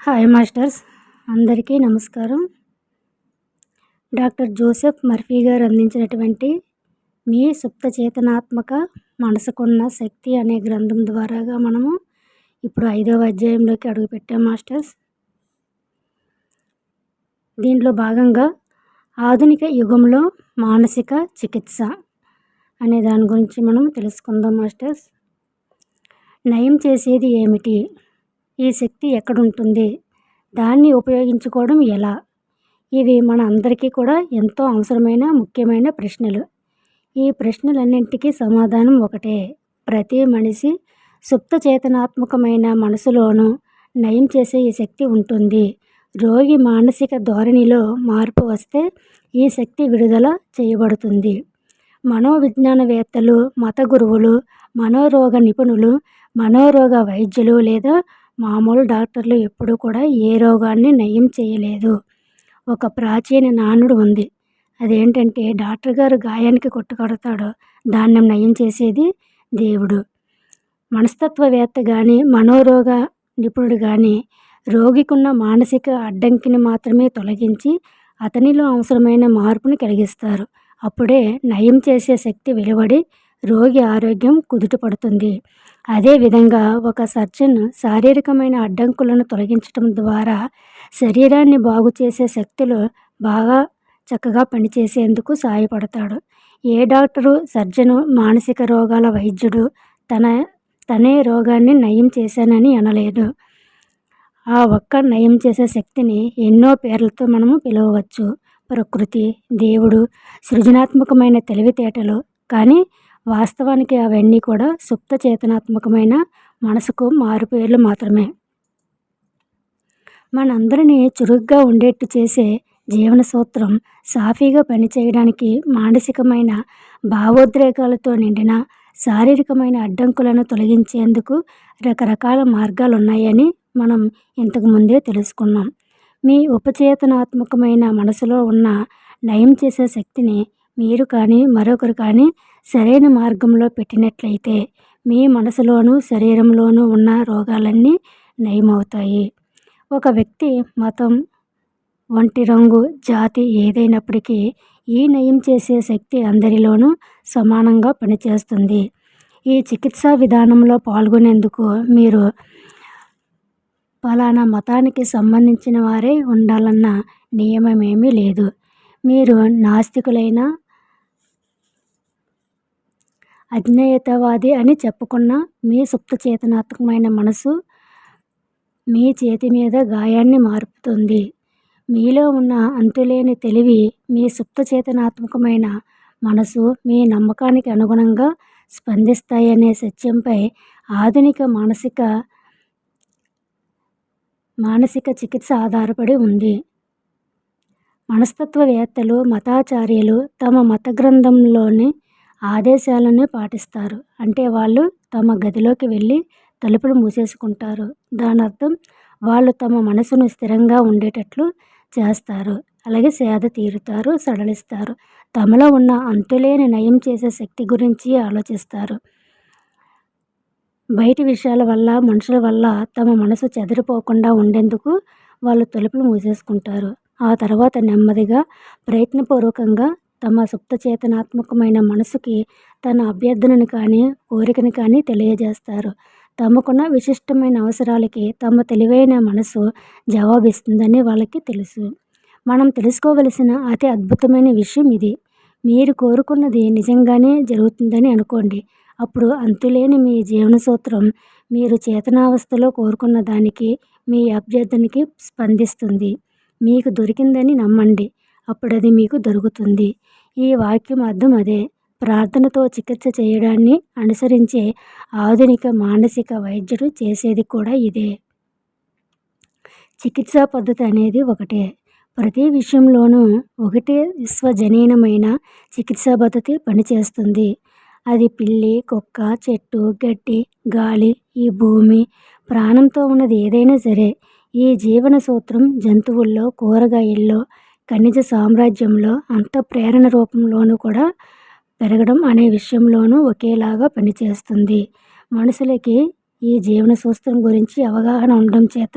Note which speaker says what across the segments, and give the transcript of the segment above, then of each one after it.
Speaker 1: Hi masters అందరికీ నమస్కారం. Doctor Joseph Murphy గారు అందించినటువంటి మీ సుప్త చేతనాత్మక మనసుకున్న శక్తి అనే గ్రంథం ద్వారాగా మనము ఇప్పుడు ఐదవ అధ్యాయంలోకి అడుగుపెట్టాం మాస్టర్స్. దీంట్లో భాగంగా ఆధునిక యుగంలో మానసిక చికిత్స అనే దాని గురించి మనం తెలుసుకుందాం మాస్టర్స్. నయం చేసేది ఏమిటి? ఈ శక్తి ఎక్కడుంటుంది? దాన్ని ఉపయోగించుకోవడం ఎలా? ఇవి మన అందరికీ కూడా ఎంతో అవసరమైన ముఖ్యమైన ప్రశ్నలు. ఈ ప్రశ్నలన్నింటికీ సమాధానం ఒకటే. ప్రతి మనిషి సుప్త చేతనాత్మకమైన మనసులోనూ నయం చేసే ఈ శక్తి ఉంటుంది. రోగి మానసిక ధోరణిలో మార్పు వస్తే ఈ శక్తి విడుదల చేయబడుతుంది. మనోవిజ్ఞానవేత్తలు మత గురువులు మనోరోగ నిపుణులు మనోరోగ వైద్యులు లేదా మామూలు డాక్టర్లు ఎప్పుడూ కూడా ఏ రోగాన్ని నయం చేయలేదు. ఒక ప్రాచీన నానుడు ఉంది. అదేంటంటే డాక్టర్ గారు గాయానికి కొట్టుకడతాడు దాన్ని నయం చేసేది దేవుడు. మనస్తత్వవేత్త కానీ మనోరోగ నిపుణుడు కానీ రోగికున్న మానసిక అడ్డంకిని మాత్రమే తొలగించి అతనిలో అవసరమైన మార్పుని కలిగిస్తారు. అప్పుడే నయం చేసే శక్తి వెలువడి రోగి ఆరోగ్యం కుదుటపడుతుంది అదేవిధంగా ఒక సర్జన్ శారీరకమైన అడ్డంకులను తొలగించడం ద్వారా శరీరాన్ని బాగు చేసే శక్తులు బాగా చక్కగా పనిచేసేందుకు సహాయపడతాడు. ఏ డాక్టరు సర్జను మానసిక రోగాల వైద్యుడు తన తనే రోగాన్ని నయం చేశానని అనలేదు ఆ ఒక్క నయం చేసే శక్తిని ఎన్నో పేర్లతో మనము పిలవవచ్చు. ప్రకృతి దేవుడు సృజనాత్మకమైన తెలివితేటలు కానీ వాస్తవానికి అవన్నీ కూడా సుప్త చేతనాత్మకమైన మనసుకు మారుపేర్లు మాత్రమే. మనందరినీ చురుగ్గా ఉండేట్టు చేసే జీవన సూత్రం సాఫీగా పనిచేయడానికి మానసికమైన భావోద్రేకాలతో నిండిన శారీరకమైన అడ్డంకులను తొలగించేందుకు రకరకాల మార్గాలు ఉన్నాయని మనం ఇంతకుముందే తెలుసుకున్నాం. మీ ఉపచేతనాత్మకమైన మనసులో ఉన్న నయం చేసే శక్తిని మీరు కానీ మరొకరు కానీ సరైన మార్గంలో పెట్టినట్లయితే మీ మనసులోనూ శరీరంలోనూ ఉన్న రోగాలన్నీ నయమవుతాయి. ఒక వ్యక్తి మతం వంటి రంగు జాతి ఏదైనప్పటికీ ఈ నయం చేసే శక్తి అందరిలోనూ సమానంగా పనిచేస్తుంది. ఈ చికిత్సా విధానంలో పాల్గొనేందుకు మీరు ఫలానా మతానికి సంబంధించిన వారే ఉండాలన్న నియమమేమీ లేదు. మీరు నాస్తికులైన అజ్ఞేయతవాది అని చెప్పుకున్న మీ సుప్త చేతనాత్మకమైన మనసు మీ చేతి మీద గాయాన్ని మార్పుతుంది. మీలో ఉన్న అంతులేని తెలివి మీ సుప్త చేతనాత్మకమైన మనసు మీ నమ్మకానికి అనుగుణంగా స్పందిస్తాయనే సత్యంపై ఆధునిక మానసిక మానసిక చికిత్స ఆధారపడి ఉంది. మనస్తత్వవేత్తలు మతాచార్యులు తమ మత గ్రంథంలోని ఆదేశాలను పాటిస్తారు. అంటే వాళ్ళు తమ గదిలోకి వెళ్ళి తలుపులు మూసేసుకుంటారు. దాని అర్థం వాళ్ళు తమ మనసును స్థిరంగా ఉండేటట్లు చేస్తారు. అలాగే సేద తీరుతారు సడలిస్తారు. తమలో ఉన్న అంతులేని నయం చేసే శక్తి గురించి ఆలోచిస్తారు. బయటి విషయాల వల్ల మనుషుల వల్ల తమ మనసు చెదిరిపోకుండా ఉండేందుకు వాళ్ళు తలుపులు మూసేసుకుంటారు. ఆ తర్వాత నెమ్మదిగా ప్రయత్నపూర్వకంగా తమ సుప్త చేతనాత్మకమైన మనసుకి తన అభ్యర్థనని కానీ కోరికని కానీ తెలియజేస్తారు. తమకున్న విశిష్టమైన అవసరాలకి తమ తెలివైన మనసు జవాబిస్తుందని వాళ్ళకి తెలుసు. మనం తెలుసుకోవలసిన అతి అద్భుతమైన విషయం ఇది. మీరు కోరుకున్నది నిజంగానే జరుగుతుందని అనుకోండి. అప్పుడు అంతులేని మీ జీవన సూత్రం మీరు చేతనావస్థలో కోరుకున్న దానికి మీ అభ్యర్థనకి స్పందిస్తుంది. మీకు దొరికిందని నమ్మండి. అప్పుడు అది మీకు దొరుకుతుంది. ఈ వాక్యం అర్థం అదే. ప్రార్థనతో చికిత్స చేయడాన్ని అనుసరించే ఆధునిక మానసిక వైద్యుడు చేసేది కూడా ఇదే. చికిత్సా పద్ధతి అనేది ఒకటే. ప్రతి విషయంలోనూ ఒకటే విశ్వజనీనమైన చికిత్సా పద్ధతి పనిచేస్తుంది. అది పిల్లి కుక్క చెట్టు గడ్డి గాలి ఈ భూమి ప్రాణంతో ఉన్నది ఏదైనా సరే. ఈ జీవన సూత్రం జంతువుల్లో కూరగాయల్లో ఖనిజ సామ్రాజ్యంలో అంత ప్రేరణ రూపంలోనూ కూడా పెరగడం అనే విషయంలోనూ ఒకేలాగా పనిచేస్తుంది. మనుషులకి ఈ జీవన సూత్రం గురించి అవగాహన ఉండడం చేత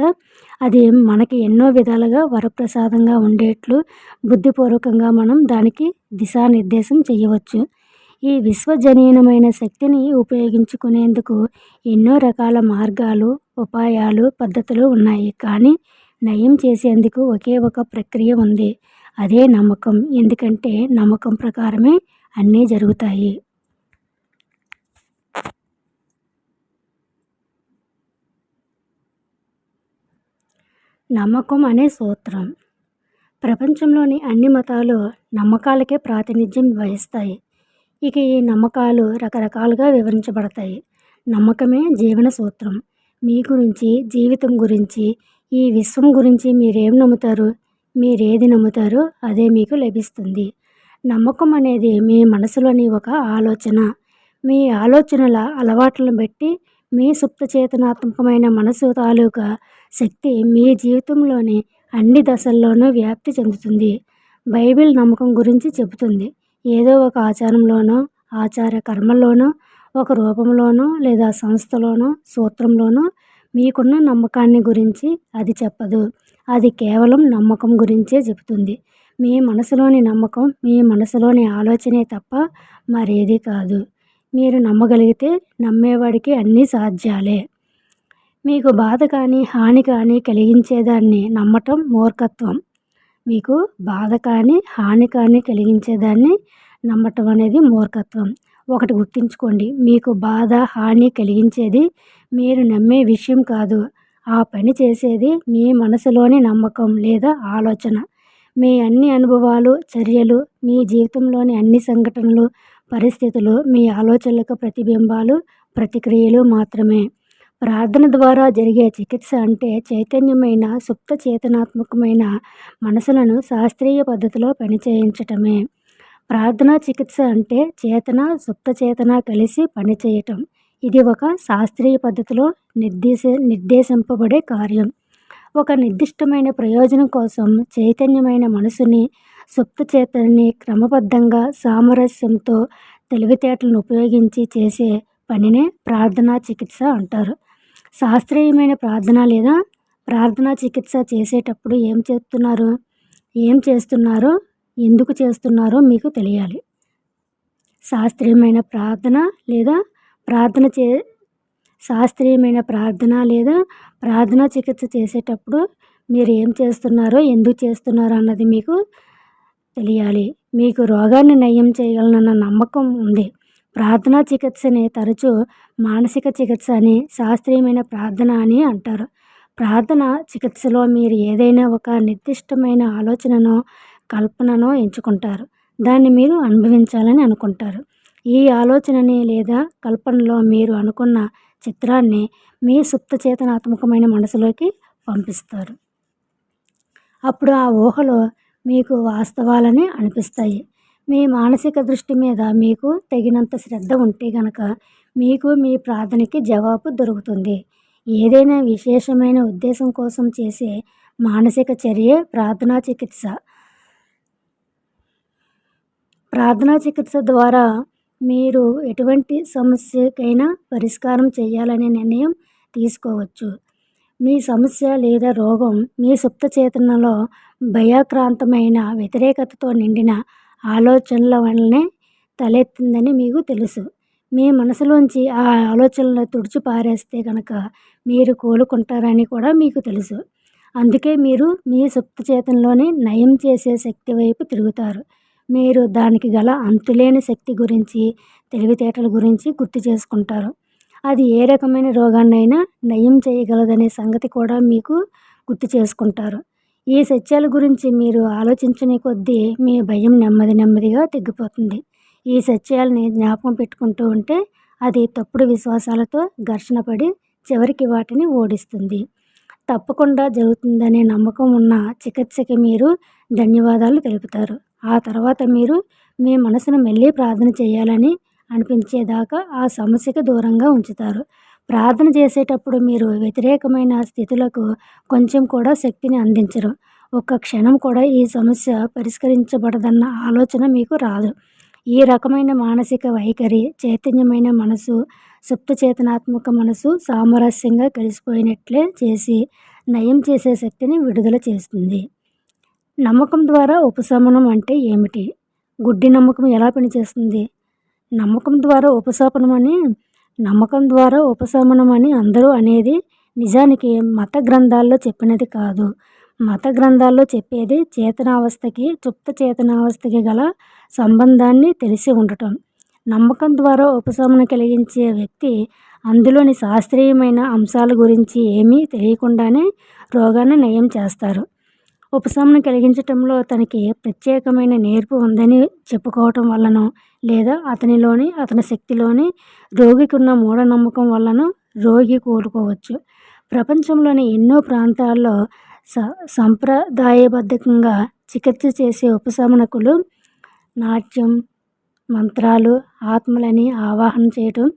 Speaker 1: అది మనకి ఎన్నో విధాలుగా వరప్రసాదంగా ఉండేట్లు బుద్ధిపూర్వకంగా మనం దానికి దిశానిర్దేశం చేయవచ్చు ఈ విశ్వజనీయమైన శక్తిని ఉపయోగించుకునేందుకు ఎన్నో రకాల మార్గాలు ఉపాయాలు పద్ధతులు ఉన్నాయి. కానీ నయం చేసేందుకు ఒకే ఒక ప్రక్రియ ఉంది. అదే నమ్మకం. ఎందుకంటే నమ్మకం ప్రకారమే అన్నీ జరుగుతాయి. నమ్మకం అనే సూత్రం. ప్రపంచంలోని అన్ని మతాలు నమ్మకాలకే ప్రాతినిధ్యం వహిస్తాయి. ఇక ఈ నమ్మకాలు రకరకాలుగా వివరించబడతాయి. నమ్మకమే జీవన సూత్రం. మీ గురించి జీవితం గురించి ఈ విశ్వం గురించి మీరేం నమ్ముతారు? మీరేది నమ్ముతారో అదే మీకు లభిస్తుంది. నమ్మకం అనేది మీ మనసులోని ఒక ఆలోచన. మీ ఆలోచనల అలవాట్లను బట్టి మీ సుప్త చేతనాత్మకమైన మనసు తాలూకా శక్తి మీ జీవితంలోని అన్ని దశల్లోనూ వ్యాప్తి చెందుతుంది. బైబిల్ నమ్మకం గురించి చెబుతుంది. ఏదో ఒక ఆచారంలోనో ఆచార కర్మల్లోనో ఒక రూపంలోనో లేదా సంస్థలోనో సూత్రంలోనో మీకున్న నమ్మకాన్ని గురించి అది చెప్పదు. అది కేవలం నమ్మకం గురించే చెబుతుంది. మీ మనసులోని నమ్మకం మీ మనసులోని ఆలోచనే తప్ప మరేది కాదు. మీరు నమ్మగలిగితే నమ్మేవాడికి అన్నీ సాధ్యాలే. మీకు బాధ కానీ హాని కానీ కలిగించేదాన్ని నమ్మటం మూర్ఖత్వం. మీకు బాధ కానీ హాని కానీ కలిగించేదాన్ని నమ్మటం అనేది మూర్ఖత్వం. ఒకటి గుర్తుంచుకోండి. మీకు బాధ హాని కలిగించేది మీరు నమ్మే విషయం కాదు. ఆ పని చేసేది మీ మనసులోని నమ్మకం లేదా ఆలోచన. మీ అన్ని అనుభవాలు చర్యలు మీ జీవితంలోని అన్ని సంఘటనలు పరిస్థితులు మీ ఆలోచనలకు ప్రతిబింబాలు ప్రతిక్రియలు మాత్రమే. ప్రార్థన ద్వారా జరిగే చికిత్స అంటే చైతన్యమైన సుప్త చేతనాత్మకమైన మనసులను శాస్త్రీయ పద్ధతిలో పనిచేయించటమే. ప్రార్థనా చికిత్స అంటే చేతన సుప్త చేతన కలిసి పనిచేయటం ఇది ఒక శాస్త్రీయ పద్ధతిలో నిర్దేశ నిర్దేశింపబడే కార్యం. ఒక నిర్దిష్టమైన ప్రయోజనం కోసం చైతన్యమైన మనసుని సుప్త చేతని క్రమబద్ధంగా సామరస్యంతో తెలివితేటలను ఉపయోగించి చేసే పనినే ప్రార్థనా చికిత్స అంటారు. శాస్త్రీయమైన ప్రార్థన లేదా ప్రార్థనా చికిత్స చేసేటప్పుడు ఏం చేస్తున్నారు? ఏం చేస్తున్నారో ఎందుకు చేస్తున్నారో మీకు తెలియాలి. శాస్త్రీయమైన ప్రార్థన లేదా ప్రార్థన చే శాస్త్రీయమైన ప్రార్థన లేదా ప్రార్థన చికిత్స చేసేటప్పుడు మీరు ఏం చేస్తున్నారో ఎందుకు చేస్తున్నారో అన్నది మీకు తెలియాలి. మీకు రోగాన్ని నయం చేయగలనన్న నమ్మకం ఉంది. ప్రార్థనా చికిత్సని తరచూ మానసిక చికిత్స అని శాస్త్రీయమైన ప్రార్థన అని అంటారు. ప్రార్థన చికిత్సలో మీరు ఏదైనా ఒక నిర్దిష్టమైన ఆలోచనను కల్పనను ఎంచుకుంటారు. దాన్ని మీరు అనుభవించాలని అనుకుంటారు. ఈ ఆలోచనని లేదా కల్పనలో మీరు అనుకున్న చిత్రాన్ని మీ సుప్త చేతనాత్మకమైన మనసులోకి పంపిస్తారు. అప్పుడు ఆ ఊహలో మీకు వాస్తవాలని అనిపిస్తాయి. మీ మానసిక దృష్టి మీద మీకు తగినంత శ్రద్ధ ఉంటే గనక మీకు మీ ప్రార్థనకి జవాబు దొరుకుతుంది. ఏదైనా విశేషమైన ఉద్దేశం కోసం చేసే మానసిక చర్యే ప్రార్థనా చికిత్స. ప్రార్థనా చికిత్స ద్వారా మీరు ఎటువంటి సమస్యకైనా పరిష్కారం చేయాలనే నిర్ణయం తీసుకోవచ్చు. మీ సమస్య లేదా రోగం మీ సుప్త చేతనలో భయాక్రాంతమైన వ్యతిరేకతతో నిండిన ఆలోచనల వల్లనే తలెత్తిందని మీకు తెలుసు. మీ మనసులోంచి ఆ ఆలోచనలు తుడిచి పారేస్తే కనుక మీరు కోలుకుంటారని కూడా మీకు తెలుసు. అందుకే మీరు మీ సుప్త చేతనలోనే నయం చేసే శక్తి వైపు తిరుగుతారు. మీరు దానికి గల అంతులేని శక్తి గురించి తెలివితేటల గురించి గుర్తు చేసుకుంటారు. అది ఏ రకమైన రోగాన్నైనా నయం చేయగలదనే సంగతి కూడా మీకు గుర్తు చేసుకుంటారు. ఈ సత్యాల గురించి మీరు ఆలోచించని కొద్దీ మీ భయం నెమ్మది నెమ్మదిగా తగ్గిపోతుంది ఈ సత్యాలని జ్ఞాపకం పెట్టుకుంటూ ఉంటే అది తప్పుడు విశ్వాసాలతో ఘర్షణ పడి చివరికి వాటిని ఓడిస్తుంది. తప్పకుండా జరుగుతుందనే నమ్మకం ఉన్న చికిత్సకి మీరు ధన్యవాదాలు తెలుపుతారు. ఆ తర్వాత మీరు మీ మనసును మళ్ళీ ప్రార్థన చేయాలని అనిపించేదాకా ఆ సమస్యకు దూరంగా ఉంచుతారు. ప్రార్థన చేసేటప్పుడు మీరు వ్యతిరేకమైన స్థితులకు కొంచెం కూడా శక్తిని అందించరు. ఒక్క క్షణం కూడా ఈ సమస్య పరిష్కరించబడదన్న ఆలోచన మీకు రాదు. ఈ రకమైన మానసిక వైఖరి చైతన్యమైన మనసు సుప్తచేతనాత్మక మనసు సామరస్యంగా కలిసిపోయినట్లే చేసి నయం చేసే శక్తిని విడుదల చేస్తుంది. నమ్మకం ద్వారా ఉపశమనం అంటే ఏమిటి? గుడ్డి నమ్మకం ఎలా పనిచేస్తుంది? నమ్మకం ద్వారా ఉపశమనం అని నమ్మకం ద్వారా ఉపశమనం అని అందరూ అనేది నిజానికి మత గ్రంథాల్లో చెప్పినది కాదు. మత గ్రంథాల్లో చెప్పేది చేతనావస్థకి చుప్త చేతనావస్థకి గల సంబంధాన్ని తెలిసి ఉండటం. నమ్మకం ద్వారా ఉపశమనం కలిగించే వ్యక్తి అందులోని శాస్త్రీయమైన అంశాల గురించి ఏమీ తెలియకుండానే రోగాన్ని నయం చేస్తారు. ఉపశమనం కలిగించటంలో తనకి ప్రత్యేకమైన నేర్పు ఉందని చెప్పుకోవటం వల్లనో లేదా అతనిలోని అతని శక్తిలోని రోగికి ఉన్న మూఢనమ్మకం వల్లనో రోగి కోలుకోవచ్చు. ప్రపంచంలోని ఎన్నో ప్రాంతాల్లో స సంప్రదాయబద్ధంగా చికిత్స చేసే ఉపశమనకులు నాట్యం మంత్రాలు ఆత్మలని ఆవాహన చేయటం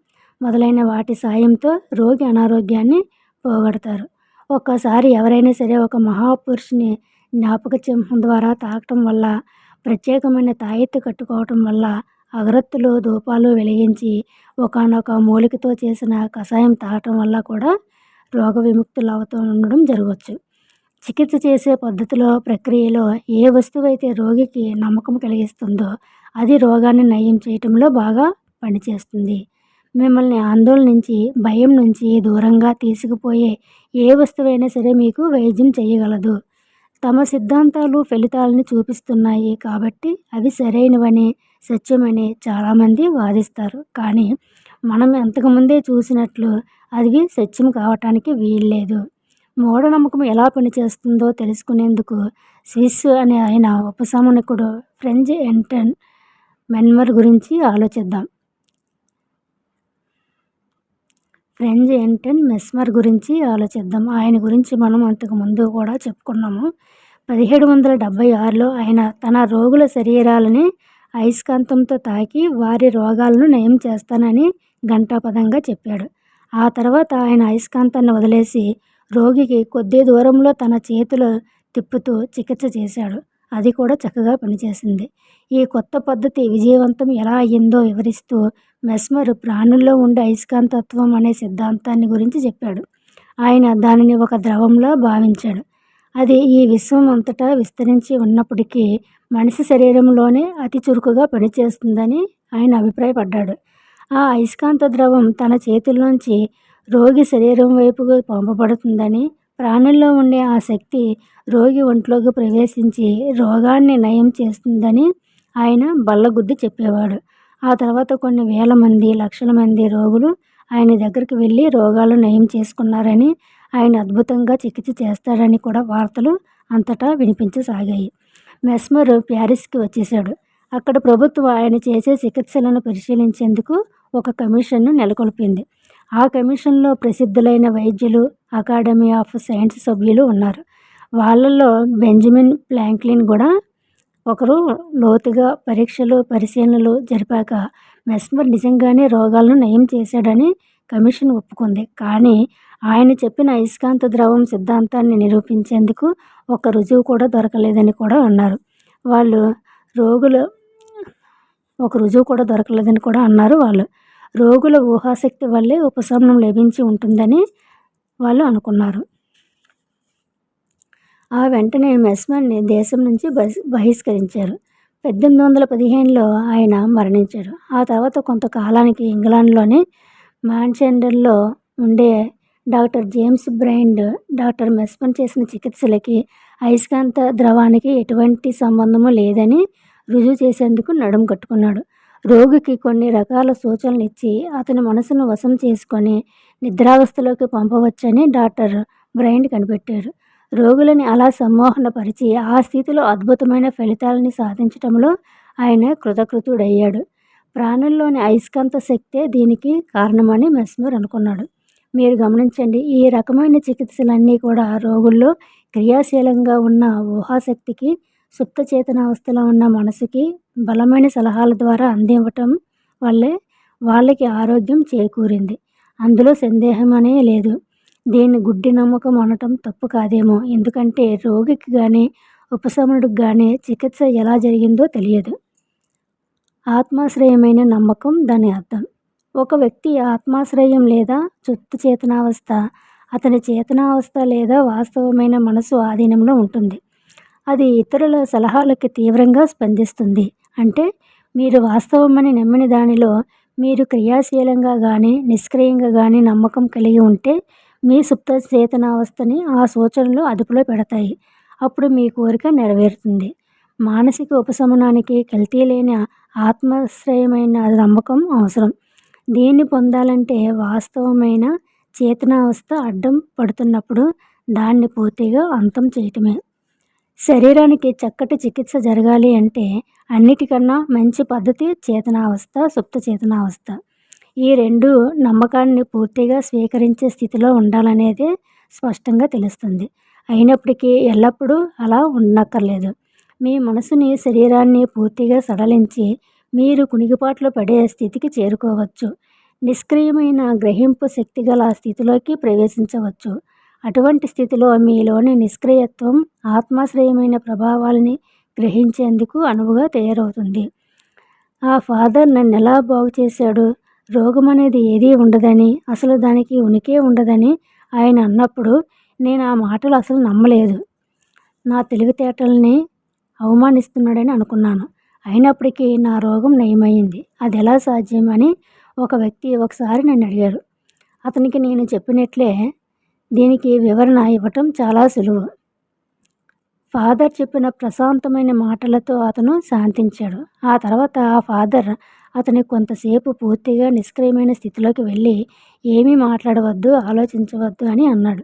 Speaker 1: మొదలైన వాటి సాయంతో రోగి అనారోగ్యాన్ని పోగొడతారు. ఒక్కసారి ఎవరైనా సరే ఒక మహాపురుషుని జ్ఞాపక చిహ్నం ద్వారా తాకటం వల్ల ప్రత్యేకమైన తాయెత్తు కట్టుకోవటం వల్ల అగరత్తులు ధూపాలు వెలిగించి ఒకానొక మూలికతో చేసిన కషాయం తాగటం వల్ల కూడా రోగ విముక్తులు అవుతూ ఉండడం జరగవచ్చు చికిత్స చేసే పద్ధతిలో ప్రక్రియలో ఏ వస్తువు అయితే రోగికి నమ్మకం కలిగిస్తుందో అది రోగాన్ని నయం చేయటంలో బాగా పనిచేస్తుంది. మిమ్మల్ని ఆందోళన నుంచి భయం నుంచి దూరంగా తీసుకుపోయే ఏ వస్తువైనా సరే మీకు వైద్యం చేయగలదు. తమ సిద్ధాంతాలు ఫలితాలని చూపిస్తున్నాయి కాబట్టి అవి సరైనవని సత్యమని చాలామంది వాదిస్తారు. కానీ మనం ఎంతకుముందే చూసినట్లు అవి సత్యం కావటానికి వీల్లేదు. మూఢనమ్మకం ఎలా పనిచేస్తుందో తెలుసుకునేందుకు స్విస్ అనే ఆయన ఉపశమనకుడు ఫ్రెంచ్ ఎంటన్ మెన్మర్ గురించి ఆలోచిద్దాం. ఫ్రెంజ్ ఎంటన్ మెస్మర్ గురించి ఆలోచిద్దాం. ఆయన గురించి మనం అంతకుముందు కూడా చెప్పుకున్నాము. పదిహేడు వందల డెబ్భై ఆరులో ఆయన తన రోగుల శరీరాలని అయస్కాంతంతో తాకి వారి రోగాలను నయం చేస్తానని ఘంటాపదంగా చెప్పాడు. ఆ తర్వాత ఆయన అయస్కాంతాన్ని వదిలేసి రోగికి కొద్ది దూరంలో తన చేతులు తిప్పుతూ చికిత్స చేశాడు. అది కూడా చక్కగా పనిచేసింది. ఈ కొత్త పద్ధతి విజయవంతం ఎలా అయ్యిందో వివరిస్తూ మెస్మర్ ప్రాణుల్లో ఉండే అయస్కాంతత్వం అనే సిద్ధాంతాన్ని గురించి చెప్పాడు. ఆయన దానిని ఒక ద్రవంలో భావించాడు. అది ఈ విశ్వం అంతటా విస్తరించి ఉన్నప్పటికీ మనిషి శరీరంలోనే అతి చురుకుగా పనిచేస్తుందని ఆయన అభిప్రాయపడ్డాడు. ఆ అయస్కాంత ద్రవం తన చేతుల్లోంచి రోగి శరీరం వైపుకు పంపబడుతుందని ప్రాణుల్లో ఉండే ఆ శక్తి రోగి ఒంట్లోకి ప్రవేశించి రోగాన్ని నయం చేస్తుందని ఆయన బల్లగుద్ది చెప్పేవాడు. ఆ తర్వాత కొన్ని వేల మంది లక్షల మంది రోగులు ఆయన దగ్గరికి వెళ్ళి రోగాలు నయం చేసుకున్నారని ఆయన అద్భుతంగా చికిత్స చేస్తాడని కూడా వార్తలు అంతటా వినిపించసాగాయి. మెస్మర్ ప్యారిస్కి వచ్చేశాడు. అక్కడ ప్రభుత్వం ఆయన చేసే చికిత్సలను పరిశీలించేందుకు ఒక కమిషన్ను నెలకొల్పింది. ఆ కమిషన్లో ప్రసిద్ధులైన వైద్యులు అకాడమీ ఆఫ్ సైన్స్ సభ్యులు ఉన్నారు. వాళ్ళల్లో బెంజమిన్ ఫ్రాంక్లిన్ కూడా ఒకరు లోతుగా పరీక్షలు పరిశీలనలు జరిపాక మెస్మర్ నిజంగానే రోగాలను నయం చేశాడని కమిషన్ ఒప్పుకుంది. కానీ ఆయన చెప్పిన అయస్కాంత ద్రవం సిద్ధాంతాన్ని నిరూపించేందుకు ఒక రుజువు కూడా దొరకలేదని కూడా అన్నారు. వాళ్ళు రోగులు ఒక రుజువు కూడా దొరకలేదని కూడా అన్నారు వాళ్ళు. రోగుల ఊహాశక్తి వల్లే ఉపశమనం లభించి ఉంటుందని వాళ్ళు అనుకున్నారు. ఆ వెంటనే మెస్మర్ని దేశం నుంచి బహిష్కరించారు. పద్దెనిమిది వందల పదిహేనులో ఆయన మరణించారు. ఆ తర్వాత కొంతకాలానికి ఇంగ్లాండ్లోని మాన్చెండర్లో ఉండే doctor James Braid doctor Mesmer చేసిన చికిత్సలకి అయస్కాంత ద్రవానికి ఎటువంటి సంబంధము లేదని రుజువు చేసేందుకు నడుం కట్టుకున్నాడు. రోగికి కొన్ని రకాల సూచనలు ఇచ్చి అతని మనసును వశం చేసుకొని నిద్రావస్థలోకి పంపవచ్చని డాక్టర్ బ్రైండ్ కనిపెట్టారు. రోగులని అలా సమ్మోహనపరిచి ఆ స్థితిలో అద్భుతమైన ఫలితాలని సాధించటంలో ఆయన కృతకృతుడయ్యాడు. ప్రాణుల్లోని అయస్కాంత శక్తే దీనికి కారణమని మెస్మర్ అనుకున్నాడు. మీరు గమనించండి ఈ రకమైన చికిత్సలన్నీ కూడా రోగుల్లో క్రియాశీలంగా ఉన్న ఊహాశక్తికి సుప్త చేతనావస్థలో ఉన్న మనసుకి బలమైన సలహాల ద్వారా అందివ్వటం వల్లే వాళ్ళకి ఆరోగ్యం చేకూరింది. అందులో సందేహమనే లేదు. దీన్ని గుడ్డి నమ్మకం అనటం తప్పు కాదేమో. ఎందుకంటే రోగికి కానీ ఉపశమనుడికి కానీ చికిత్స ఎలా జరిగిందో తెలియదు. ఆత్మాశ్రయమైన నమ్మకం దాని అర్థం. ఒక వ్యక్తి ఆత్మాశ్రయం లేదా చుప్త చేతనావస్థ అతని చేతనావస్థ లేదా వాస్తవమైన మనసు ఆధీనంలో ఉంటుంది. అది ఇతరుల సలహాలకి తీవ్రంగా స్పందిస్తుంది. అంటే మీరు వాస్తవమని నమ్మిన దానిలో మీరు క్రియాశీలంగా కానీ నిష్క్రియంగా కానీ నమ్మకం కలిగి ఉంటే మీ సుప్త చేతనావస్థని ఆ సూచనలు అదుపులో పెడతాయి. అప్పుడు మీ కోరిక నెరవేరుతుంది. మానసిక ఉపశమనానికి కల్తీ లేని ఆత్మాశ్రయమైన నమ్మకం అవసరం. దీన్ని పొందాలంటే వాస్తవమైన చేతనావస్థ అడ్డం పడుతున్నప్పుడు దాన్ని పూర్తిగా అంతం చేయటమే. శరీరానికి చక్కటి చికిత్స జరగాలి అంటే అన్నిటికన్నా మంచి పద్ధతి చేతనావస్థ సుప్త చేతనావస్థ. ఈ రెండు నమ్మకాన్ని పూర్తిగా స్వీకరించే స్థితిలో ఉండాలనేదే స్పష్టంగా తెలుస్తుంది. అయినప్పటికీ ఎల్లప్పుడూ అలా ఉండక్కర్లేదు. మీ మనసుని శరీరాన్ని పూర్తిగా సడలించి మీరు కునిగిపాట్లు పడే స్థితికి చేరుకోవచ్చు. నిష్క్రియమైన గ్రహింపు శక్తి గల స్థితిలోకి ప్రవేశించవచ్చు. అటువంటి స్థితిలో మీలోని నిష్క్రియత్వం ఆత్మాశ్రయమైన ప్రభావాలని గ్రహించేందుకు అనువుగా తయారవుతుంది. ఆ ఫాదర్ నన్ను ఎలా బాగు చేశాడు? రోగం అనేది ఏదీ ఉండదని అసలు దానికి ఉనికే ఉండదని ఆయన అన్నప్పుడు నేను ఆ మాటలు అసలు నమ్మలేదు. నా తెలివితేటల్ని అవమానిస్తున్నాడని అనుకున్నాను. అయినప్పటికీ నా రోగం నయమైంది. అది ఎలా సాధ్యం అని ఒక వ్యక్తి ఒకసారి నన్ను అడిగారు. అతనికి నేను చెప్పినట్లే దీనికి వివరణ ఇవ్వటం చాలా సులువు. ఫాదర్ చెప్పిన ప్రశాంతమైన మాటలతో అతను శాంతించాడు. ఆ తర్వాత ఆ ఫాదర్ అతని కొంతసేపు పూర్తిగా నిష్క్రియమైన స్థితిలోకి వెళ్ళి ఏమీ మాట్లాడవద్దు ఆలోచించవద్దు అని అన్నాడు.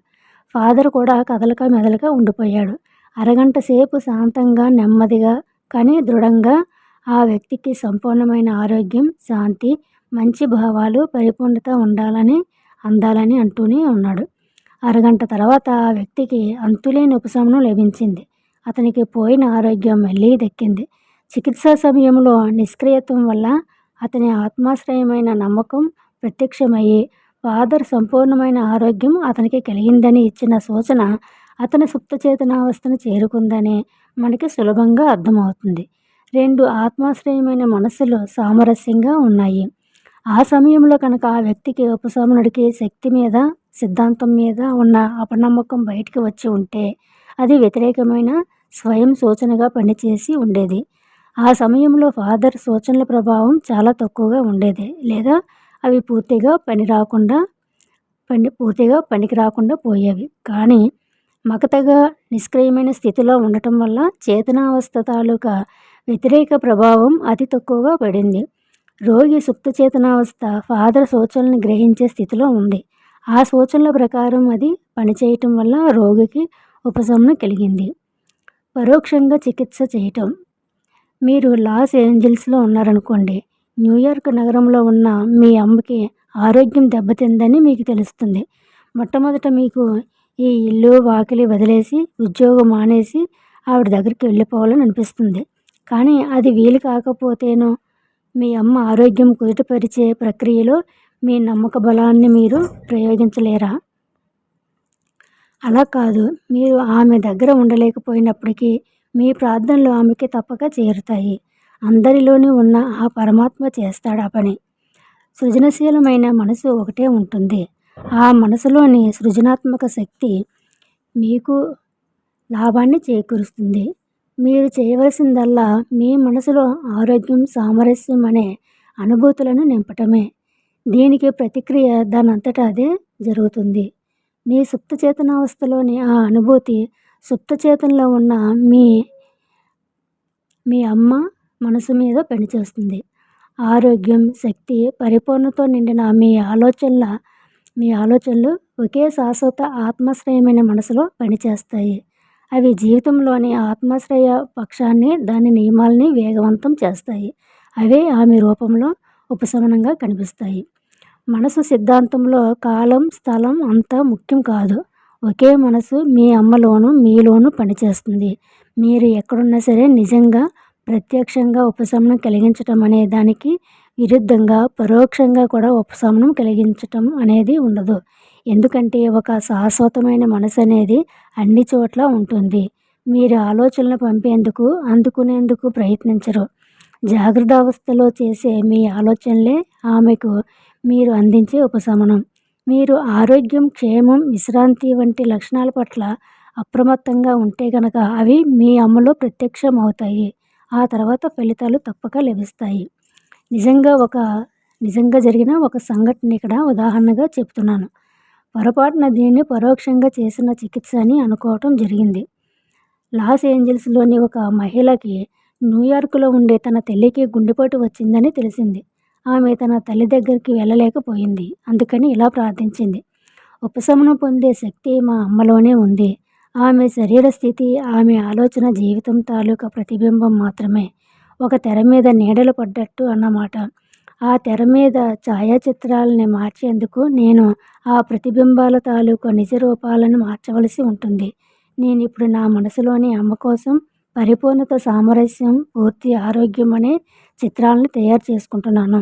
Speaker 1: ఫాదర్ కూడా కదలక మెదలక ఉండిపోయాడు. అరగంట సేపు శాంతంగా నెమ్మదిగా కానీ దృఢంగా ఆ వ్యక్తికి సంపూర్ణమైన ఆరోగ్యం శాంతి మంచి భావాలు పరిపూర్ణత ఉండాలని అందాలని అంటూనే ఉన్నాడు. అరగంట తర్వాత ఆ వ్యక్తికి అంతులేని ఉపశమనం లభించింది. అతనికి పోయిన ఆరోగ్యం మళ్ళీ దక్కింది. చికిత్సా సమయంలో నిష్క్రియత్వం వల్ల అతని ఆత్మాశ్రయమైన నమ్మకం ప్రత్యక్షమయ్యి ఫాదర్ సంపూర్ణమైన ఆరోగ్యం అతనికి కలిగిందని ఇచ్చిన సూచన అతని సుప్తచేతనావస్థను చేరుకుందని మనకి సులభంగా అర్థమవుతుంది. రెండు ఆత్మాశ్రయమైన మనసులు సామరస్యంగా ఉన్నాయి. ఆ సమయంలో కనుక ఆ వ్యక్తికి ఉపశమనుడికి శక్తి మీద సిద్ధాంతం మీద ఉన్న అపనమ్మకం బయటికి వచ్చి ఉంటే అది వ్యతిరేకమైన స్వయం సూచనగా పనిచేసి ఉండేది. ఆ సమయంలో ఫాదర్ సూచనల ప్రభావం చాలా తక్కువగా ఉండేది. లేదా అవి పూర్తిగా పని రాకుండా పని పూర్తిగా పనికి రాకుండా పోయేవి. కానీ మగతగా నిష్క్రియమైన స్థితిలో ఉండటం వల్ల చేతనావస్థ తాలూకా వ్యతిరేక ప్రభావం అతి తక్కువగా పడింది. రోగి సుప్తచేతనావస్థ ఫాదర్ సూచనలను గ్రహించే స్థితిలో ఉంది. ఆ సూచనల ప్రకారం అది పనిచేయటం వల్ల రోగికి ఉపశమనం కలిగింది. పరోక్షంగా చికిత్స చేయటం. మీరు లాస్ ఏంజల్స్లో ఉన్నారనుకోండి. న్యూయార్క్ నగరంలో ఉన్న మీ అమ్మకి ఆరోగ్యం దెబ్బతిందని మీకు తెలుస్తుంది. మొట్టమొదట మీకు ఈ ఇల్లు వాకిలి వదిలేసి ఉద్యోగం మానేసి ఆవిడ దగ్గరికి వెళ్ళిపోవాలని అనిపిస్తుంది. కానీ అది వీలు కాకపోతేనో మీ అమ్మ ఆరోగ్యం కుదుటపరిచే ప్రక్రియలో మీ నమ్మక బలాన్ని మీరు ప్రయోగించలేరా? అలా కాదు. మీరు ఆమె దగ్గర ఉండలేకపోయినప్పటికీ మీ ప్రార్థనలు ఆమెకి తప్పక చేరుతాయి. అందరిలోనూ ఉన్న ఆ పరమాత్మ చేస్తాడు ఆ పని. సృజనశీలమైన మనసు ఒకటే ఉంటుంది. ఆ మనసులోని సృజనాత్మక శక్తి మీకు లాభాన్ని చేకూరుస్తుంది. మీరు చేయవలసిందల్లా మీ మనసులో ఆరోగ్యం సామరస్యం అనే అనుభూతులను నింపటమే. దీనికి ప్రతిక్రియ దానంతటా అదే జరుగుతుంది. మీ సుప్తచేతనావస్థలోని ఆ అనుభూతి సుప్తచేతనలో ఉన్న మీ మీ అమ్మ మనసు మీద పనిచేస్తుంది. ఆరోగ్యం శక్తి పరిపూర్ణతో నిండిన మీ ఆలోచనల మీ ఆలోచనలు ఒకే శాశ్వత ఆత్మాశ్రయమైన మనసులో పనిచేస్తాయి. అవి జీవితంలోని ఆత్మాశ్రయ పక్షాన్ని దాని నియమాల్ని వేగవంతం చేస్తాయి. అవే ఆమె రూపంలో ఉపశమనంగా కనిపిస్తాయి. మనసు సిద్ధాంతంలో కాలం స్థలం అంత ముఖ్యం కాదు. ఒకే మనసు మీ అమ్మలోను మీలోను పనిచేస్తుంది. మీరు ఎక్కడున్నా సరే నిజంగా ప్రత్యక్షంగా ఉపశమనం కలిగించటం అనే దానికి విరుద్ధంగా పరోక్షంగా కూడా ఉపశమనం కలిగించటం అనేది ఉండదు. ఎందుకంటే ఒక శాశ్వతమైన మనసు అనేది అన్ని చోట్ల ఉంటుంది. మీరు ఆలోచనలు పంపేందుకు అందుకునేందుకు ప్రయత్నించరు. జాగ్రత్త అవస్థలో చేసే మీ ఆలోచనలే ఆమెకు మీరు అందించే ఉపశమనం. మీరు ఆరోగ్యం క్షేమం విశ్రాంతి వంటి లక్షణాల పట్ల అప్రమత్తంగా ఉంటే గనక అవి మీ అమ్మలో ప్రత్యక్షం అవుతాయి ఆ తర్వాత ఫలితాలు తప్పక లభిస్తాయి. నిజంగా ఒక నిజంగా జరిగిన ఒక సంఘటన ఇక్కడ ఉదాహరణగా చెప్తున్నాను. పొరపాటున దీన్ని పరోక్షంగా చేసిన చికిత్స అని అనుకోవటం జరిగింది. లాస్ ఏంజల్స్లోని ఒక మహిళకి న్యూయార్క్లో ఉండే తన తల్లికి గుండెపోటు వచ్చిందని తెలిసింది. ఆమె తన తల్లి దగ్గరికి వెళ్ళలేకపోయింది. అందుకని ఇలా ప్రార్థించింది. ఉపశమనం పొందే శక్తి మా అమ్మలోనే ఉంది. ఆమె శరీర స్థితి ఆమె ఆలోచన జీవితం తాలూకా ప్రతిబింబం మాత్రమే. ఒక తెర మీద నీడలు పడ్డట్టు అన్నమాట. ఆ తెర మీద ఛాయాచిత్రాలని మార్చేందుకు నేను ఆ ప్రతిబింబాల తాలూకు నిజ రూపాలను మార్చవలసి ఉంటుంది. నేను ఇప్పుడు నా మనసులోని అమ్మ కోసం పరిపూర్ణత సామరస్యం పూర్తి ఆరోగ్యం అనే చిత్రాలను తయారు చేసుకుంటున్నాను.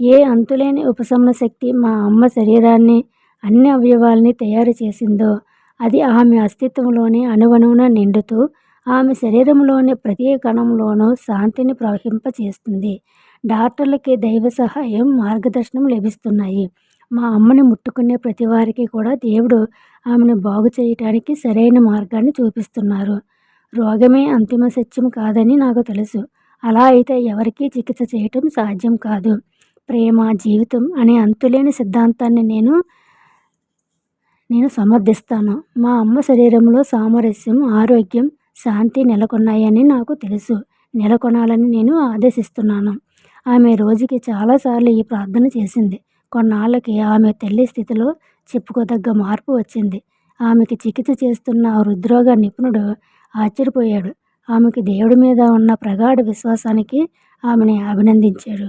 Speaker 1: ఏ అంతులేని ఉపశమన శక్తి మా అమ్మ శరీరాన్ని అన్ని అవయవాల్ని తయారు చేసిందో అది ఆమె అస్తిత్వంలోని అణువణువున నిండుతూ ఆమె శరీరంలోని ప్రతి కణంలోనూ శాంతిని ప్రవహింపచేస్తుంది. డాక్టర్లకి దైవ సహాయం మార్గదర్శనం లభిస్తున్నాయి. మా అమ్మని ముట్టుకునే ప్రతి వారికి కూడా దేవుడు ఆమెను బాగు చేయటానికి సరైన మార్గాన్ని చూపిస్తున్నారు. రోగమే అంతిమ సత్యం కాదని నాకు తెలుసు. అలా అయితే ఎవరికీ చికిత్స చేయటం సాధ్యం కాదు. ప్రేమ జీవితం అనే అంతులేని సిద్ధాంతాన్ని నేను నేను సమర్థిస్తాను. మా అమ్మ శరీరంలో సామరస్యం ఆరోగ్యం శాంతి నెలకొన్నాయని నాకు తెలుసు. నెలకొనాలని నేను ఆదేశిస్తున్నాను. ఆమె రోజుకి చాలాసార్లు ఈ ప్రార్థన చేసింది. కొన్నాళ్ళకి ఆమె తల్లి స్థితిలో చెప్పుకోదగ్గ మార్పు వచ్చింది. ఆమెకి చికిత్స చేస్తున్న హృద్రోగ నిపుణుడు ఆశ్చర్యపోయాడు. ఆమెకి దేవుడి మీద ఉన్న ప్రగాఢ విశ్వాసానికి ఆమెని అభినందించాడు.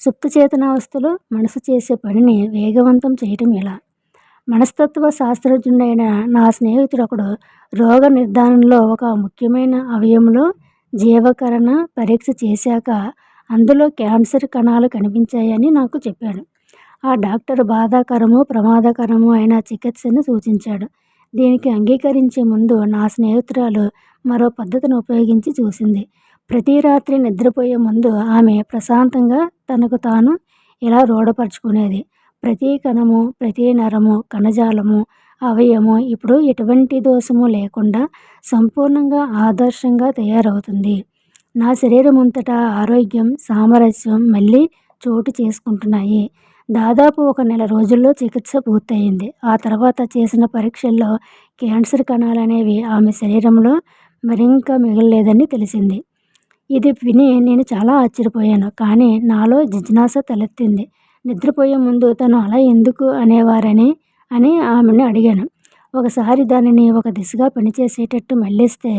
Speaker 1: సుప్త చేతనావస్థలో మనసు చేసే పనిని వేగవంతం చేయటం ఎలా? మనస్తత్వ శాస్త్రజ్ఞుడైన నా స్నేహితుడు ఒకడు. రోగ నిర్ధారణలో ఒక ముఖ్యమైన అవయంలో జీవకరణ పరీక్ష చేశాక అందులో క్యాన్సర్ కణాలు కనిపించాయని నాకు చెప్పాడు. ఆ డాక్టర్ బాధాకరము ప్రమాదకరము అయిన చికిత్సను సూచించాడు. దీనికి అంగీకరించే ముందు నా స్నేహితురాలు మరో పద్ధతిని ఉపయోగించి చూసింది. ప్రతి రాత్రి నిద్రపోయే ముందు ఆమె ప్రశాంతంగా తనకు తాను ఇలా రూఢపరుచుకునేది. ప్రతి కణము ప్రతి నరము కణజాలము అవయము ఇప్పుడు ఎటువంటి దోషము లేకుండా సంపూర్ణంగా ఆదర్శంగా తయారవుతుంది. నా శరీరం అంతటా ఆరోగ్యం సామరస్యం మళ్ళీ చోటు చేసుకుంటున్నాయి. దాదాపు ఒక నెల రోజుల్లో చికిత్స పూర్తయింది. ఆ తర్వాత చేసిన పరీక్షల్లో క్యాన్సర్ కణాలు అనేవి ఆమె శరీరంలో మరింకా మిగలలేదని తెలిసింది. ఇది విని నేను చాలా ఆశ్చర్యపోయాను. కానీ నాలో జిజ్ఞాస తలెత్తింది. నిద్రపోయే ముందు తను అలా ఎందుకు అనేవారని అని ఆమెను అడిగాను. ఒకసారి దానిని ఒక దిశగా పనిచేసేటట్టు మళ్ళిస్తే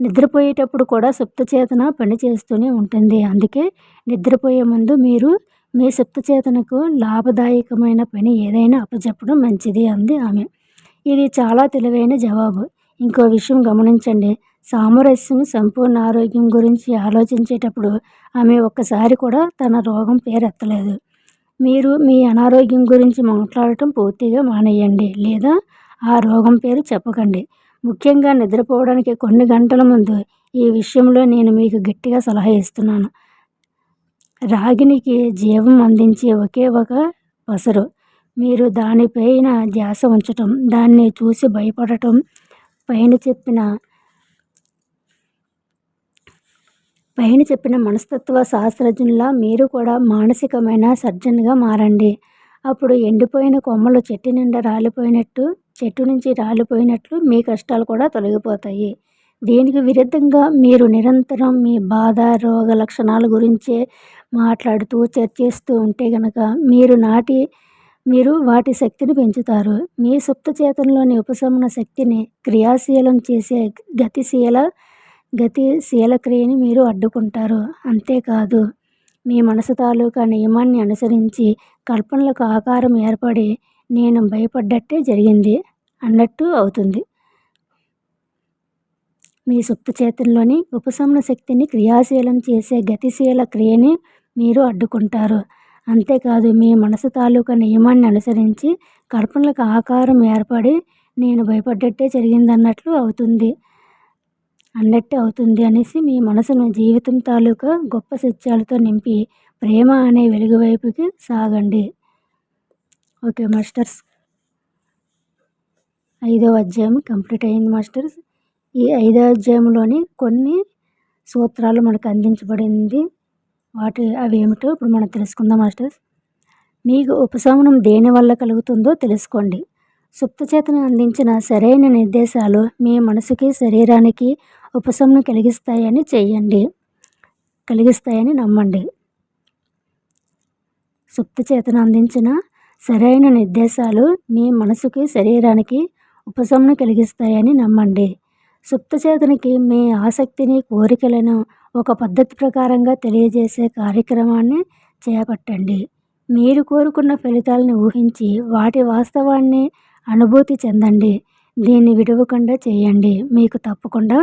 Speaker 1: నిద్రపోయేటప్పుడు కూడా సుప్తచేతన పనిచేస్తూనే ఉంటుంది. అందుకే నిద్రపోయే ముందు మీరు మీ సుప్తచేతనకు లాభదాయకమైన పని ఏదైనా అప్పచెప్పడం మంచిది అంది ఆమె. ఇది చాలా తెలివైన జవాబు. ఇంకో విషయం గమనించండి. సామరస్యం సంపూర్ణ ఆరోగ్యం గురించి ఆలోచించేటప్పుడు ఆమె ఒక్కసారి కూడా తన రోగం పేరెత్తలేదు. మీరు మీ అనారోగ్యం గురించి మాట్లాడటం పూర్తిగా మానేయండి లేదా ఆ రోగం పేరు చెప్పకండి. ముఖ్యంగా నిద్రపోవడానికి కొన్ని గంటల ముందు ఈ విషయంలో నేను మీకు గట్టిగా సలహా ఇస్తున్నాను. రాగినికి జీవం అందించే ఒకే ఒక పసరు. మీరు దానిపైన ధ్యాస ఉంచటం దాన్ని చూసి భయపడటం పైన చెప్పిన పైన చెప్పిన మనస్తత్వ శాస్త్రజ్ఞులా మీరు కూడా మానసికమైన సర్జన్గా మారండి. అప్పుడు ఎండిపోయిన కొమ్మలు చెట్టు నిండా రాలిపోయినట్టు చెట్టు నుంచి రాలిపోయినట్లు మీ కష్టాలు కూడా తొలగిపోతాయి. దీనికి విరుద్ధంగా మీరు నిరంతరం మీ బాధ రోగ లక్షణాల గురించే మాట్లాడుతూ చర్చిస్తూ ఉంటే గనక మీరు నాటి మీరు వాటి శక్తిని పెంచుతారు. మీ సుప్త చేతనలోని ఉపశమన శక్తిని క్రియాశీలం చేసే గతిశీల గతిశీల క్రియని మీరు అడ్డుకుంటారు. అంతేకాదు మీ మనసు తాలూకా నియమాన్ని అనుసరించి కల్పనలకు ఆకారం ఏర్పడి నేను భయపడ్డట్టే జరిగింది అన్నట్టు అవుతుంది. మీ సుప్త చేతుల్లోని ఉపశమన శక్తిని క్రియాశీలం చేసే గతిశీల క్రియని మీరు అడ్డుకుంటారు. అంతేకాదు మీ మనసు తాలూకా నియమాన్ని అనుసరించి కల్పనలకు ఆకారం ఏర్పడి నేను భయపడ్డట్టే జరిగిందన్నట్లు అవుతుంది. అన్నట్టు అవుతుంది అనేసి మీ మనసును జీవితం తాలూకా గొప్ప సత్యాలతో నింపి ప్రేమ అనే వెలుగు వైపుకి సాగండి. Okay masters. ఐదో అధ్యాయం కంప్లీట్ అయింది మాస్టర్స్. ఈ ఐదో అధ్యాయంలోని కొన్ని సూత్రాలు మనకు అందించబడింది. వాటి అవి ఏమిటో ఇప్పుడు మనం తెలుసుకుందాం మాస్టర్స్. మీకు ఉపశమనం దేని వల్ల కలుగుతుందో తెలుసుకోండి. సుప్తచేతన అందించిన సరైన నిర్దేశాలు మీ మనసుకి శరీరానికి ఉపశమనం కలిగిస్తాయని చేయండి కలిగిస్తాయని నమ్మండి. సుప్తచేతన అందించిన సరైన నిర్దేశాలు మీ మనసుకి శరీరానికి ఉపశమనం కలిగిస్తాయని నమ్మండి. సుప్తచేతనకి మీ ఆసక్తిని కోరికలను ఒక పద్ధతి ప్రకారంగా తెలియజేసే కార్యక్రమాన్ని చేపట్టండి. మీరు కోరుకున్న ఫలితాలను ఊహించి వాటి వాస్తవాన్ని అనుభూతి చెందండి. దీన్ని విడవకుండా చేయండి. మీకు తప్పకుండా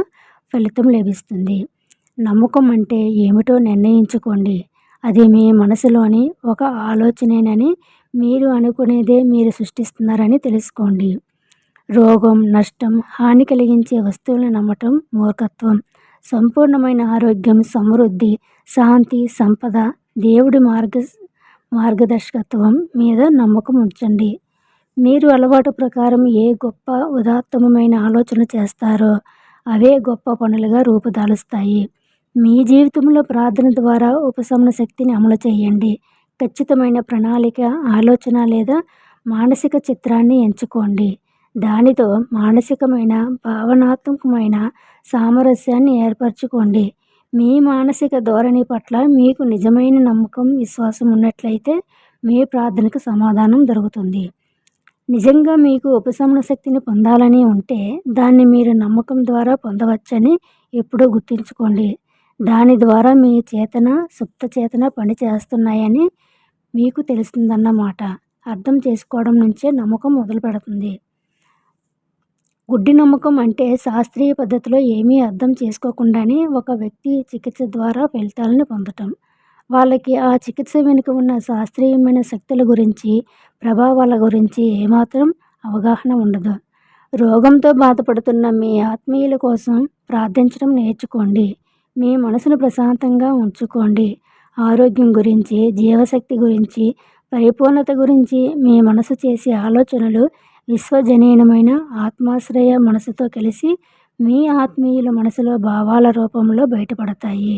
Speaker 1: ఫలితం లభిస్తుంది. నమ్మకం అంటే ఏమిటో నిర్ణయించుకోండి. అది మీ మనసులోని ఒక ఆలోచనేనని మీరు అనుకునేదే మీరు సృష్టిస్తున్నారని తెలుసుకోండి. రోగం నష్టం హాని కలిగించే వస్తువులను నమ్మటం మూర్ఖత్వం. సంపూర్ణమైన ఆరోగ్యం సమృద్ధి శాంతి సంపద దేవుడి మార్గ మార్గదర్శకత్వం మీద నమ్మకం ఉంచండి. మీరు అలవాటు ప్రకారం ఏ గొప్ప ఉదాత్తమైన ఆలోచన చేస్తారో అవే గొప్ప పనులుగా రూపుదాలుస్తాయి. మీ జీవితంలో ప్రార్థన ద్వారా ఉపశమన శక్తిని అమలు చేయండి. ఖచ్చితమైన ప్రణాళిక ఆలోచన లేదా మానసిక చిత్రాన్ని ఎంచుకోండి. దానితో మానసికమైన భావనాత్మకమైన సామరస్యాన్ని ఏర్పరచుకోండి. మీ మానసిక ధోరణి పట్ల మీకు నిజమైన నమ్మకం విశ్వాసం ఉన్నట్లయితే మీ ప్రార్థనకు సమాధానం దొరుకుతుంది. నిజంగా మీకు ఉపశమన శక్తిని పొందాలని ఉంటే దాన్ని మీరు నమ్మకం ద్వారా పొందవచ్చని ఎప్పుడూ గుర్తుంచుకోండి. దాని ద్వారా మీ చేతన సుప్త చేతన పని చేస్తున్నాయని మీకు తెలుస్తుందన్నమాట అర్థం చేసుకోవడం నుంచే నమ్మకం మొదలు పెడుతుంది గుడ్డి నమ్మకం అంటే శాస్త్రీయ పద్ధతిలో ఏమీ అర్థం చేసుకోకుండానే ఒక వ్యక్తి చికిత్స ద్వారా ఫలితాలను పొందటం. వాళ్ళకి ఆ చికిత్స వెనుక ఉన్న శాస్త్రీయమైన శక్తుల గురించి ప్రభావాల గురించి ఏమాత్రం అవగాహన ఉండదు. రోగంతో బాధపడుతున్న మీ ఆత్మీయుల కోసం ప్రార్థించడం నేర్చుకోండి. మీ మనసును ప్రశాంతంగా ఉంచుకోండి. ఆరోగ్యం గురించి జీవశక్తి గురించి పరిపూర్ణత గురించి మీ మనసు చేసే ఆలోచనలు విశ్వజనీయమైన ఆత్మాశ్రయ మనసుతో కలిసి మీ ఆత్మీయుల మనసులో భావాల రూపంలో బయటపడతాయి.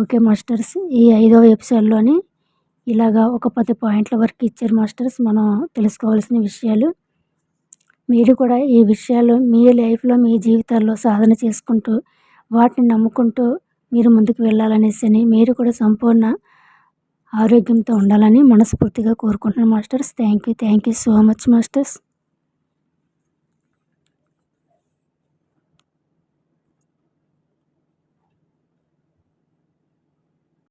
Speaker 1: Okay masters. ఈ ఐదవ ఎపిసోడ్లోని ఇలాగా ఒక పది పాయింట్ల వరకు ఇచ్చారు మాస్టర్స్. మనం తెలుసుకోవాల్సిన విషయాలు. మీరు కూడా ఈ విషయాలు మీ లైఫ్లో మీ జీవితాల్లో సాధన చేసుకుంటూ వాటిని నమ్ముకుంటూ మీరు ముందుకు వెళ్ళాలనేసి అని మీరు కూడా సంపూర్ణ ఆరోగ్యంతో ఉండాలని మనస్ఫూర్తిగా కోరుకుంటున్నాను masters. Thank you thank you so much masters.